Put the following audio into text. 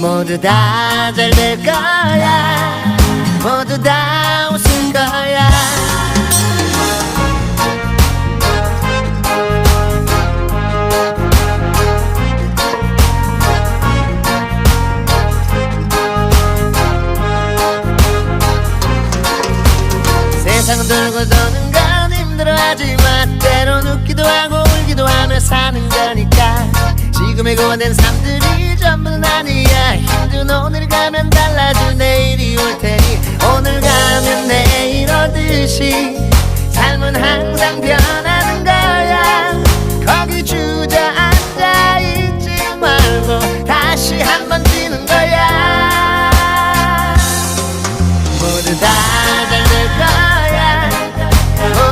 모두 다 잘 될 거야. 모두 다 웃을 거야. 세상은 돌고 도는 건 힘들어하지만 때론 웃기도 하고 울기도 하며 사는 거니까. 지금의 고된 삶들이 전부는 아니야. 힘든 오늘 가면 달라질 내일이 올 테니. 오늘 가면 내일 오듯이 삶은 항상 변하는 거야. 거기 주저앉아 있지 말고 다시 한번 뛰는 거야. 모두 다